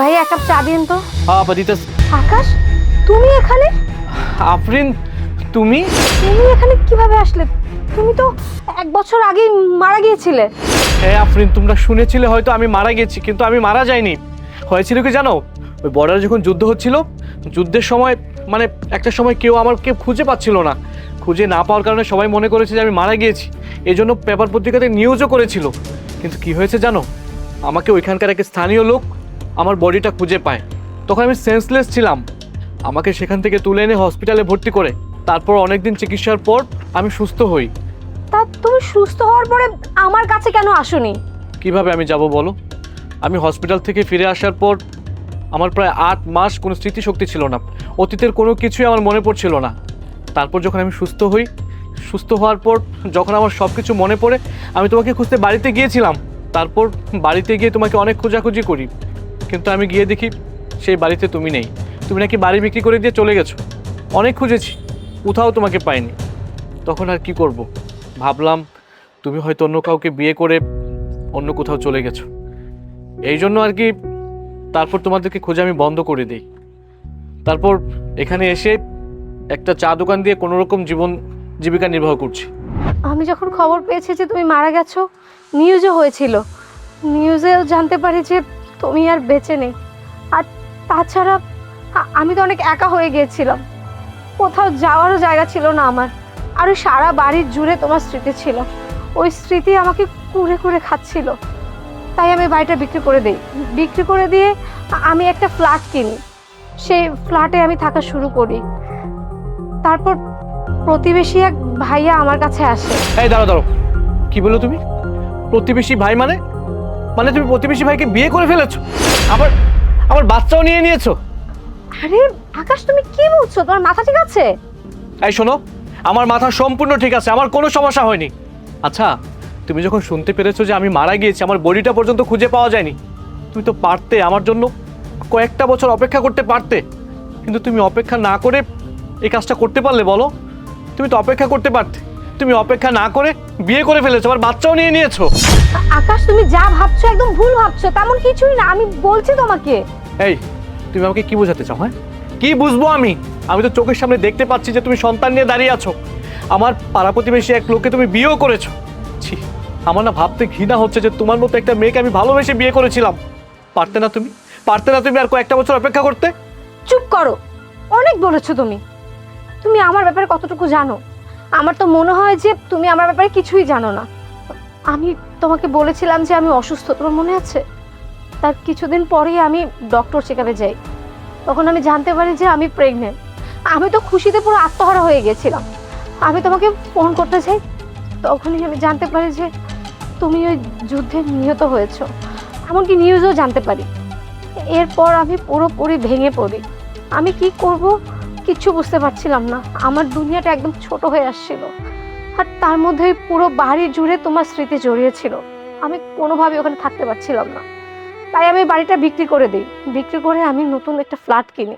ভাই এক কাপ চা দিন তো। আপা দিতে আকাশ তুমি এখানে? আফরিন তুমি? তুমি এখানে কীভাবে আসলে? তুমি তো এক বছর আগেই মারা গিয়েছিলে। হ্যাঁ আফরিন তোমরা শুনেছিলে হয়তো আমি মারা গেছি কিন্তু আমি মারা যাইনি। হয়েছিল কি জানো? ওই বর্ডারে যখন যুদ্ধ হচ্ছিল যুদ্ধের সময় মানে একটা সময় কেউ আমার কেউ খুঁজে পাচ্ছিল না। খুঁজে না পাওয়ার কারণে সবাই মনে করেছে যে আমি মারা গিয়েছি। এই জন্য পেপার পত্রিকাতে নিউজও করেছিল। কিন্তু কি হয়েছে জানো? আমাকে ওইখানকার এক স্থানীয় লোক আমার বডিটা খুঁজে পায়। তখন আমি সেন্সলেস ছিলাম। আমাকে সেখান থেকে তুলে এনে হসপিটালে ভর্তি করে। তারপর অনেকদিন চিকিৎসার পর আমি সুস্থ হই। তা তুমি সুস্থ হওয়ার পরে আমার কাছে কেন আসোনি? কীভাবে আমি যাব বলো? আমি হসপিটাল থেকে ফিরে আসার পর আমার প্রায় আট মাস কোনো স্মৃতিশক্তি ছিল না। অতীতের কোনো কিছুই আমার মনে পড়ছিল না। তারপর যখন আমি সুস্থ হই সুস্থ হওয়ার পর যখন আমার সব কিছু মনে পড়ে আমি তোমাকে খুঁজতে বাড়িতে গিয়েছিলাম। তারপর বাড়িতে গিয়ে তোমাকে অনেক খোঁজাখুঁজি করি। কিন্তু আমি গিয়ে দেখি সেই বাড়িতে তুমি নেই। তুমি নাকি বাড়ি বিক্রি করে দিয়ে চলে গেছো। অনেক খুঁজেছি, কোথাও তোমাকে পাইনি। তখন আর কি করব? ভাবলাম তুমি হয়তো অন্য কাউকে বিয়ে করে অন্য কোথাও চলে গেছো। এই জন্য আর কি তারপর তোমাদেরকে খোঁজে আমি বন্ধ করে দিই। তারপর এখানে এসে একটা চা দোকান দিয়ে কোনো রকম জীবন জীবিকা নির্বাহ করছি। আমি যখন খবর পেয়েছি যে তুমি মারা গেছো নিউজও হয়েছিল। নিউজেও জানতে পারি যে তুমি আর বেঁচে নেই। আর তাছাড়া আমি তো অনেক একা হয়ে গিয়েছিলাম। কোথাও যাওয়ারও জায়গা ছিল না আমার। আর ওই সারা বাড়ির জুড়ে তোমার স্মৃতি ছিল। ওই স্মৃতি আমাকে কুড়ে কুড়ে খাচ্ছিল। তাই আমি বাড়িটা বিক্রি করে দিই। বিক্রি করে দিয়ে আমি একটা ফ্ল্যাট কিনি। সেই ফ্ল্যাটে আমি থাকা শুরু করি। তারপর প্রতিবেশী এক ভাইয়া আমার কাছে আসে। এই দাঁড়ো দাঁড়ো কি বলো তুমি? প্রতিবেশী ভাই মানে? মানে তুমি প্রতিবেশী ভাইকে বিয়ে করে ফেলেছো? আবার আবার বাচ্চাও নিয়ে নিয়েছো? আরে আকাশ তুমি কি বলছো? তোমার মাথা ঠিক আছে? এই শোনো আমার মাথা সম্পূর্ণ ঠিক আছে আমার কোনো সমস্যা হয়নি। আচ্ছা তুমি যখন শুনতে পেরেছ যে আমি মারা গিয়েছি আমার বডিটা পর্যন্ত খুঁজে পাওয়া যায়নি। তুমি তো পারতে আমার জন্য কয়েকটা বছর অপেক্ষা করতে পারতে। কিন্তু তুমি অপেক্ষা না করে এই কাজটা করতে পারলে বলো? তুমি তো অপেক্ষা করতে পারতে। তুমি অপেক্ষা না করে বিয়ে করে ফেলেছো আবার বাচ্চাও নিয়ে নিয়েছো। আকাশ তুমি যা ভাবছ একদম ভুল ভাবছ তেমন কিছুই না। আমি বলছি তোমাকে। এই তুমি আমাকে কি বোঝাতে চাও হ্যাঁ? কি বুঝব আমি? আমি তো চোখের সামনে দেখতে পাচ্ছি যে তুমি সন্তান নিয়ে দাঁড়িয়ে আছো। আমার পাড়া প্রতিবেশী এক লোককে তুমি বিয়েও করেছ। ছি আমার না ভাবতে ঘৃণা হচ্ছে যে তোমার মতো একটা মেয়েকে আমি ভালোবেসে বিয়ে করেছিলাম। পারতে না তুমি? পারতে না তুমি আর কয়েকটা বছর অপেক্ষা করতে? চুপ করো। অনেক বলেছ তুমি। তুমি আমার ব্যাপারে কতটুকু জানো? আমার তো মনে হয় যে তুমি আমার ব্যাপারে কিছুই জানো না। আমি তোমাকে বলেছিলাম যে আমি অসুস্থ। তোমার মনে আছে? তার কিছুদিন পরেই আমি ডক্টর চেকআপে যাই। তখন আমি জানতে পারি যে আমি প্রেগনেন্ট আমি তো খুশিতে পুরো আত্মহারা হয়ে গেছিলাম। আমি তোমাকে ফোন করতে চাই তখনই আমি জানতে পারি যে তুমি ওই যুদ্ধে নিহত হয়েছ। এমনকি নিউজও জানতে পারি। এরপর আমি পুরোপুরি ভেঙে পড়ি। আমি কি করব? কিচ্ছু বুঝতে পারছিলাম না। আমার দুনিয়াটা একদম ছোট হয়ে আসছিল। আর তার মধ্যে পুরো বাড়ি জুড়ে তোমার স্মৃতি জড়িয়েছিল। আমি কোনোভাবে ওখানে থাকতে পারছিলাম না। তাই আমি বাড়িটা বিক্রি করে দিই। বিক্রি করে আমি নতুন একটা ফ্ল্যাট কিনি।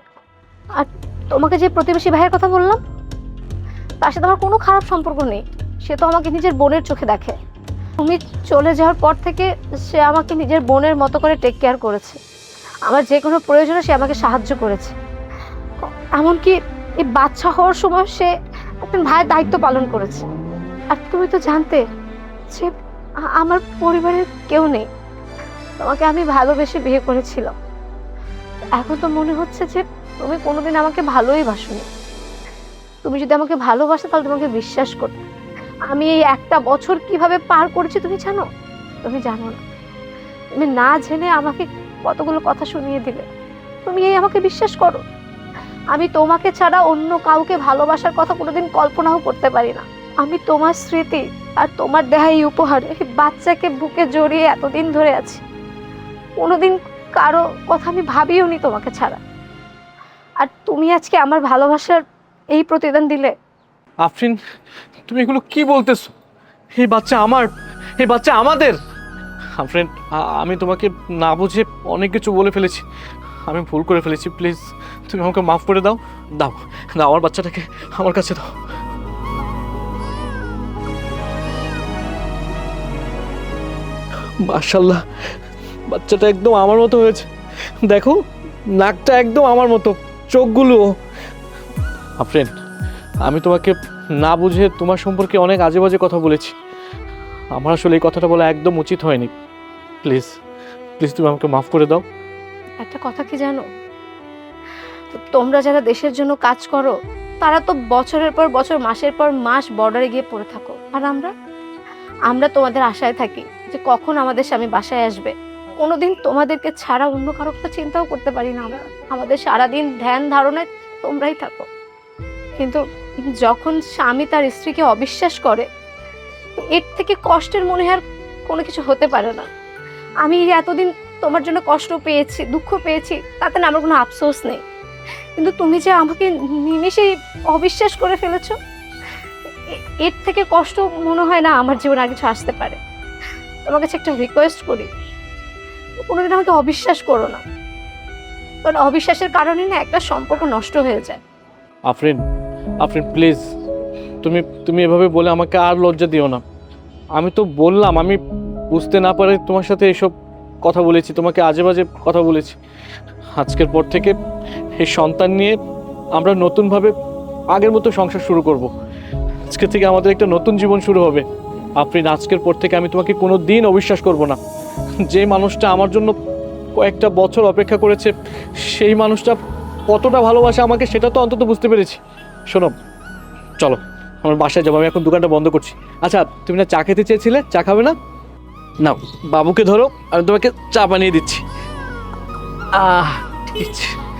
আর তোমাকে যে প্রতিবেশী ভাইয়ের কথা বললাম, তার সাথে আমার কোনো খারাপ সম্পর্ক নেই। সে তো আমাকে নিজের বোনের চোখে দেখে। তুমি চলে যাওয়ার পর থেকে সে আমাকে নিজের বোনের মতো করে টেক কেয়ার করেছে। আমার যে কোনো প্রয়োজনে সে আমাকে সাহায্য করেছে। এমনকি এই বাচ্চা হওয়ার সময় সে একজন ভাইয়ের দায়িত্ব পালন করেছে। আর তুমি তো জানতে যে আমার পরিবারের কেউ নেই। তোমাকে আমি ভালোবেসে বিয়ে করেছিলাম। এখন তো মনে হচ্ছে যে তুমি কোনোদিন আমাকে ভালোই বাসনি। তুমি যদি আমাকে ভালোবাসো, তাহলে তোমাকে বিশ্বাস করতে। আমি এই একটা বছর কীভাবে পার করেছি তুমি জানো? তুমি জানো না। তুমি না জেনে আমাকে কতগুলো কথা শুনিয়ে দিলে। তুমি এই আমাকে বিশ্বাস করো। আমি তোমাকে ছাড়া অন্য কাউকে ভালোবাসার কথা কোনোদিন কল্পনাও করতে পারি না। আমি তোমার স্মৃতি আর তোমার দেহাই উপহার এই বাচ্চাকে বুকে জড়িয়ে এতদিন ধরে আছি। কোনোদিন কারও কথা আমি ভাবিও নি তোমাকে ছাড়া। আর তুমি আজকে আমার ভালোবাসার এই প্রতিদান দিলে। আফরিন, তুমি এগুলো কি বলতেছো? এই বাচ্চা আমার, এই বাচ্চা আমাদের। আফরিন আমি তোমাকে না বুঝে অনেক কিছু বলে ফেলেছি। আমি ভুল করে ফেলেছি, প্লিজ। তুমি আমাকে মাফ করে দাও। দাও দাও আমার বাচ্চাটাকে আমার কাছে দাও। মাশাল্লাহ বাচ্চাটা একদম আমার মতো হয়েছে। দেখো, নাকটা একদম আমার মতো, চোখগুলো। আফরেন, আমি তোমাকে না বুঝে তোমার সম্পর্কে অনেক আজে বাজে কথা বলেছি। আমার আসলে এই কথাটা বলা একদম উচিত হয়নি। প্লিজ প্লিজ তুমি আমাকে মাফ করে দাও। একটা কথা কি জানো? তোমরা যারা দেশের জন্য কাজ করো, তারা তো বছরের পর বছর, মাসের পর মাস বর্ডারে গিয়ে পড়ে থাকো। আর আমরা? আমরা তোমাদের আশায় থাকি যে কখন আমাদের স্বামী বাসায় আসবে। কোনোদিন তোমাদেরকে ছাড়া অন্য কারও কথা চিন্তাও করতে পারি না আমরা। আমাদের সারাদিন ধ্যান ধারণায় তোমরাই থাকো। কিন্তু যখন স্বামী তার স্ত্রীকে অবিশ্বাস করে, এর থেকে কষ্টের মনে আর কোনো কিছু হতে পারে না। আমি এতদিন তোমার জন্য কষ্ট পেয়েছি, দুঃখ পেয়েছি, তাতে না আমার কোনো আফসোস নেই। কিন্তু তুমি যে আমাকে নিমেষেই অবিশ্বাস করে ফেলেছো এর থেকে কষ্ট মনে হয় না আমার জীবনে আর কিছু আসতে পারে। তোমার কাছে একটা রিকোয়েস্ট করি। কোনোদিন আমাকে অবিশ্বাস করো না। কারণ অবিশ্বাসের কারণে না একটা সম্পর্ক নষ্ট হয়ে যায়। আফরিন আফরিন প্লিজ তুমি তুমি এভাবে বলে আমাকে আর লজ্জা দিও না। আমি তো বললাম, আমি বুঝতে না পারে তোমার সাথে এসব কথা বলেছি, তোমাকে আজে বাজে কথা বলেছি। আজকের পর থেকে এই সন্তান নিয়ে আমরা নতুনভাবে আগের মতো সংসার শুরু করব। আজকে থেকে আমাদের একটা নতুন জীবন শুরু হবে। আফরিন আজকের পর থেকে আমি তোমাকে কোনো দিন অবিশ্বাস করব না। যে মানুষটা আমার জন্য কয়েকটা বছর অপেক্ষা করেছে, সেই মানুষটা কতটা ভালোবাসে আমাকে সেটা তো অন্তত বুঝতে পেরেছি। শোনো, চলো, আমার বাসায় যাব, আমি এখন দোকানটা বন্ধ করছি। আচ্ছা তুমি না চা খেতে চেয়েছিলে? চা খাবে না? নাও, বাবুকে ধরো আমি তোমাকে চা বানিয়ে দিচ্ছি। আহ, ঠিক আছে।